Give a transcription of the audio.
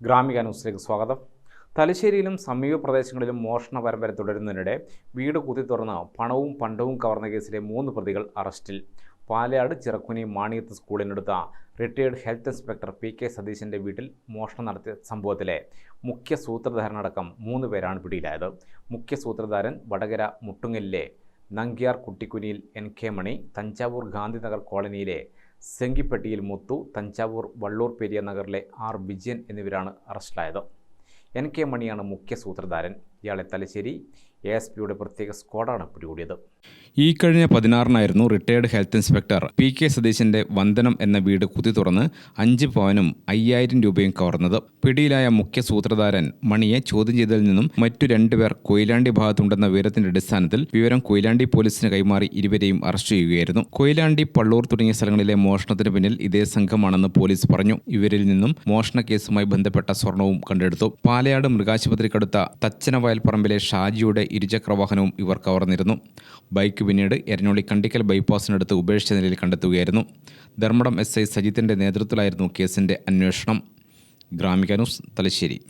ഗ്രാമിക ന്യൂസിലേക്ക് സ്വാഗതം. തലശ്ശേരിയിലും സമീപ പ്രദേശങ്ങളിലും മോഷണ പരമ്പര തുടരുന്നതിനിടെ വീട് കുത്തി തുറന്ന് പണവും പണ്ടവും കവർന്ന കേസിലെ മൂന്ന് പ്രതികൾ അറസ്റ്റിൽ. Palayad Chirakkuni Maniyath സ്കൂളിനടുത്ത retired health inspector P K സതീശന്റെ വീട്ടിൽ മോഷണം നടത്തിയ സംഭവത്തിലെ മുഖ്യ സൂത്രധാരനടക്കം മൂന്ന് പേരാണ് പിടിയിലായത്. മുഖ്യ സൂത്രധാരൻ വടകര മുട്ടുങ്ങലിലെ നങ്കിയാർ കുട്ടിക്കുനിയിൽ എൻ കെ മണി തഞ്ചാവൂർ ഗാന്ധിനഗർ കോളനിയിലെ സെങ്കിപ്പെട്ടിയിൽ മുത്തു തഞ്ചാവൂർ വള്ളൂർ പെരിയ നഗറിലെ ആർ വിജയൻ എന്നിവരാണ് അറസ്റ്റിലായത്. എൻ കെ മണിയാണ് മുഖ്യ സൂത്രധാരൻ. ഇയാളെ തലശ്ശേരി എ എസ് പിയുടെ പ്രത്യേക സ്ക്വാഡാണ് പിടികൂടിയത്. ഈ കഴിഞ്ഞ പതിനാറിനായിരുന്നു retired health inspector P K സതീശന്റെ വന്ദനം എന്ന വീട് കുതി തുറന്ന് അഞ്ച് പവനും അയ്യായിരം രൂപയും കവർന്നത്. പിടിയിലായ മുഖ്യ സൂത്രധാരൻ മണിയെ ചോദ്യം ചെയ്തതിൽ നിന്നും മറ്റു രണ്ടുപേർ കൊയിലാണ്ടി ഭാഗത്തുണ്ടെന്ന വിവരത്തിന്റെ അടിസ്ഥാനത്തിൽ വിവരം കൊയിലാണ്ടി പോലീസിന് കൈമാറി ഇരുവരെയും അറസ്റ്റ് ചെയ്യുകയായിരുന്നു. കൊയിലാണ്ടി പള്ളൂർ തുടങ്ങിയ സ്ഥലങ്ങളിലെ മോഷണത്തിന് പിന്നിൽ ഇതേ സംഘമാണെന്ന് പോലീസ് പറഞ്ഞു. ഇവരിൽ നിന്നും മോഷണ കേസുമായി ബന്ധപ്പെട്ട സ്വർണവും കണ്ടെടുത്തു. പാലയാട് മൃഗാശുപത്രിക്കടുത്ത തച്ചനവയൽ പറമ്പിലെ ഷാജിയുടെ ഇരുചക്രവാഹനവും ഇവർ കവർന്നിരുന്നു. ബൈക്ക് പിന്നീട് എരഞ്ഞോളി കണ്ടിക്കൽ ബൈപ്പാസിനടുത്ത് ഉപേക്ഷിച്ച നിലയിൽ കണ്ടെത്തുകയായിരുന്നു. ധർമ്മടം എസ് ഐ സജിത്തിന്റെ നേതൃത്വത്തിലായിരുന്നു കേസിന്റെ അന്വേഷണം. ഗ്രാമിക ന്യൂസ് തലശ്ശേരി.